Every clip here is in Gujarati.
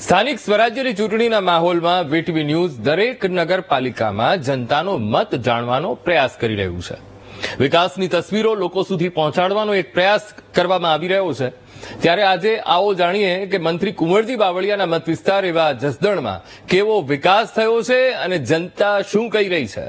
સ્થાનિક સ્વરાજ્યની ચૂંટણીના માહોલમાં વીટીવી ન્યૂઝ દરેક નગરપાલિકામાં જનતાનો મત જાણવાનો પ્રયાસ કરી રહ્યું છે. વિકાસની તસવીરો લોકો સુધી પહોંચાડવાનો એક પ્રયાસ કરવામાં આવી રહ્યો છે. ત્યારે આજે આવો જાણીએ કે મંત્રી કુંવરજી બાવળિયાના મત વિસ્તાર એવા જસદણમાં કેવો વિકાસ થયો છે અને જનતા શું કહી રહી છે?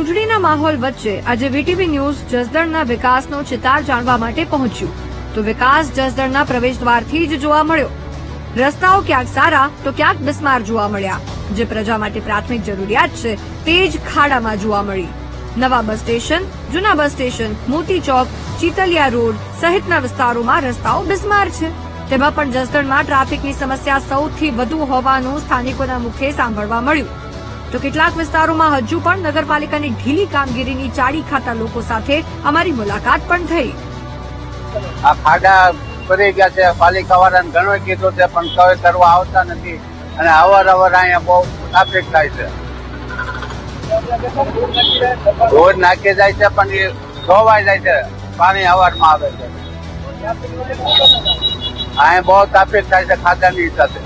ચૂંટણીના માહોલ વચ્ચે આજે વીટીવી ન્યૂઝ જસદણના વિકાસનો ચિતાર જાણવા માટે પહોંચ્યું. તો વિકાસ જસદણના પ્રવેશદ્વારથી જ જોવા મળ્યો. રસ્તાઓ ક્યાંક સારા, તો ક્યાંક બિસ્માર જોવા મળ્યા. જે પ્રજા માટે પ્રાથમિક જરૂરિયાત છે, તે જ ખાડામાં જોવા મળી. નવા બસ સ્ટેશન, જૂના બસ સ્ટેશન, મોતી ચોક, ચીતલિયા રોડ સહિતના વિસ્તારોમાં રસ્તાઓ બિસ્માર છે. તેમાં પણ જસદણમાં ટ્રાફિકની સમસ્યા સૌથી વધુ હોવાનું સ્થાનિકોના મુખે સાંભળવા મળ્યું. તો કેટલાક વિસ્તારોમાં હજુ પણ નગરપાલિકાની ઢીલી કામગીરીની ચાડી ખાતા લોકો સાથે અમારી મુલાકાત પણ થઈ. આ ખાડા ભરી ગયા છે. પાલિકા વાળાને ઘણો કીધું છે, પણ કોઈ કરવા આવતા નથી અને અવર અવર અહીંયા બહુ ટ્રાફિક થાય છે. રોડ નાખી જાય છે, પણ એ ધોવાઈ જાય છે. પાણી અવારમાં આવે છે. અહીંયા બહુ ટ્રાફિક થાય છે ખાડાની સાથે.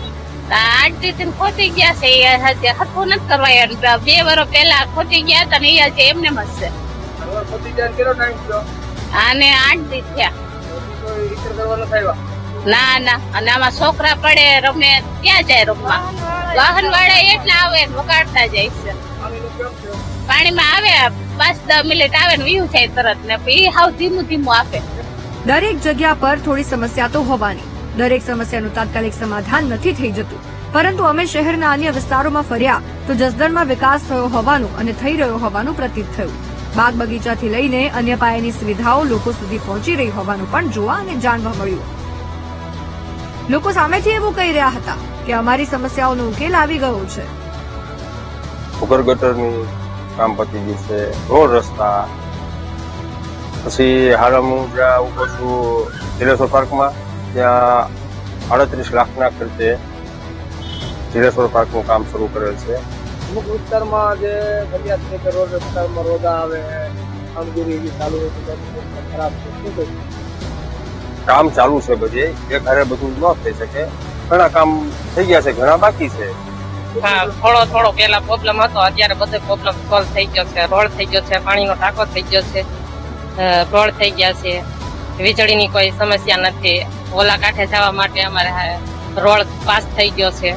આઠ દિવસ ખોટી ગયા છે એ હજી હરખું નથી કરવા યાર. બે વર્ષ પહેલા ખોટી ગયા હતા ને એ હજી એમને મળશે. અને આઠ દી થયા. ના ના. અને આમાં છોકરા પડે રમે ક્યાં જાય રમવા? વાહન વાળા એટલા આવે વગાડતા જાય છે. પાણીમાં આવે પાંચ દસ મિનિટ આવે ને વીયું થાય તરત ને એ હાવ ધીમું ધીમું આપે. દરેક જગ્યા પર થોડી સમસ્યા તો હોવાની. દરેક સમસ્યાનું તાત્કાલિક સમાધાન નથી થઈ જતું. પરંતુ અમે શહેરના અન્ય વિસ્તારોમાં ફર્યા તો જસદણમાં વિકાસ થયો હોવાનું અને થઈ રહ્યો હોવાનું પ્રતીત થયું. બાગ બગીચાથી લઈને અન્ય પાયાની સુવિધાઓ લોકો સુધી પહોંચી રહી હોવાનું પણ જોવા અને જાણવા મળ્યું. લોકો સામેથી એવું કહી રહ્યા હતા કે અમારી સમસ્યાઓનો ઉકેલ આવી ગયો છે. ભૂગર ગટરની કામ પતી ગયું છે, રોડ રસ્તા, પછી હાલ હું જ્યાં પાર્કમાં ત્યાં અડત્રીસ લાખના ખર્ચે ધીરેશ્વર પાર્કનું કામ શરૂ કરેલ છે. અમુક વિસ્તારમાં જે ફરિયાદ છે કે રોડ વિસ્તારમાં રોડા આવે કામગીરી એવી ચાલુ હોય તો ખરાબ છે? કામ ચાલુ છે બધે એક હારે બધું ન થઈ શકે. ઘણા કામ થઈ ગયા છે ઘણા બાકી છે. હા થોડો થોડો પેલા પ્રોબ્લેમ હતો અત્યારે બધો પ્રોબ્લેમ સોલ્વ થઈ ગયો છે. રોડ થઈ ગયો છે પાણીનો ટાંકો થઈ ગયો છે. રોડ થઈ ગયા છે. વીજળીની કોઈ સમસ્યા નથી. ઓલા કાંઠે જવા માટે અમારે હા, રોડ પાસ થઈ ગયો છે.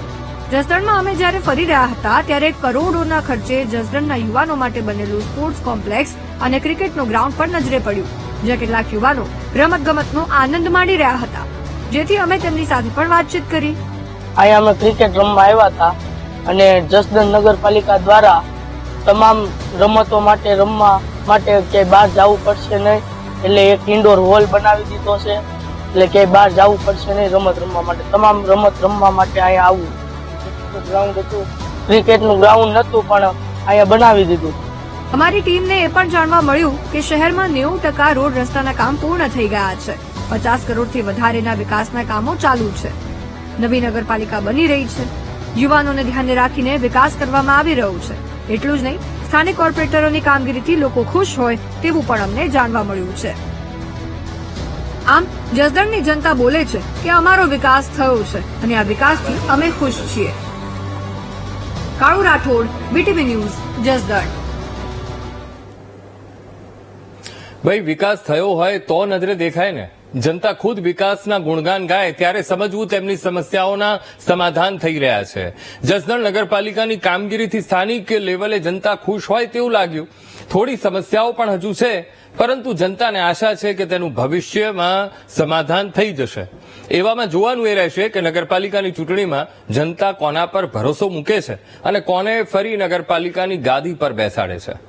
જસદણમાં અમે જ્યારે ફરી રહ્યા હતા ત્યારે કરોડોના ખર્ચે જસદણના યુવાનો માટે બનેલું સ્પોર્ટ્સ કોમ્પ્લેક્સ અને ક્રિકેટનું ગ્રાઉન્ડ પણ નજરે પડ્યું જ્યાં કેટલાક યુવાનો રમત ગમતનો આનંદ માણી રહ્યા હતા. જેથી અમે તેમની સાથે પણ વાતચીત કરી. અહીંયા અમે ક્રિકેટ રમવા આવ્યા હતા અને જસદણ નગરપાલિકા દ્વારા તમામ રમતો માટે રમવા માટે ક્યાંય બહાર જવું પડશે નહીં એટલે એક ઇન્ડોર હોલ બનાવી દીધો છે. એટલે ક્યાંય બહાર જવું પડશે નહીં રમત રમવા માટે. તમામ રમત રમવા માટે અહીંયા આવવું ગ્રાઉન્ડ હતું. ક્રિકેટનું ગ્રાઉન્ડ નહોતું, પણ અહીંયા બનાવી દીધું. અમારી ટીમને એ પણ જાણવા મળ્યું કે શહેરમાં નેવું ટકા રોડ રસ્તાના કામ પૂર્ણ થઈ ગયા છે. પચાસ કરોડથી વધારેના વિકાસના કામો ચાલુ છે. નવી નગરપાલિકા બની રહી છે. યુવાનોને ધ્યાને રાખીને વિકાસ કરવામાં આવી રહ્યો છે. એટલું જ નહીં, સ્થાનિક કોર્પોરેટરોની કામગીરીથી લોકો ખુશ હોય તેવું પણ અમને જાણવા મળ્યું છે. આમ જસદણની જનતા બોલે છે કે અમારો વિકાસ થયો છે અને આ વિકાસથી અમે ખુશ છીએ. Kalu Rathod BTV news Jasdan. ભાઈ, વિકાસ થયો હોય તો નજરે દેખાય ને. જનતા ખુદ વિકાસના ગુણગાન ગાય ત્યારે સમજવું તેમની સમસ્યાઓના સમાધાન થઈ રહ્યા છે. જસદણ નગરપાલિકાની કામગીરીથી સ્થાનિક લેવલે જનતા ખુશ હોય તેવું લાગ્યું. થોડી સમસ્યાઓ પણ હજુ છે પરંતુ જનતાને આશા છે કે તેનું ભવિષ્યમાં સમાધાન થઈ જશે. એવામાં જોવાનું એ રહેશે કે નગરપાલિકાની ચૂંટણીમાં જનતા કોના પર ભરોસો મૂકે છે અને કોને ફરી નગરપાલિકાની ગાદી પર બેસાડે છે.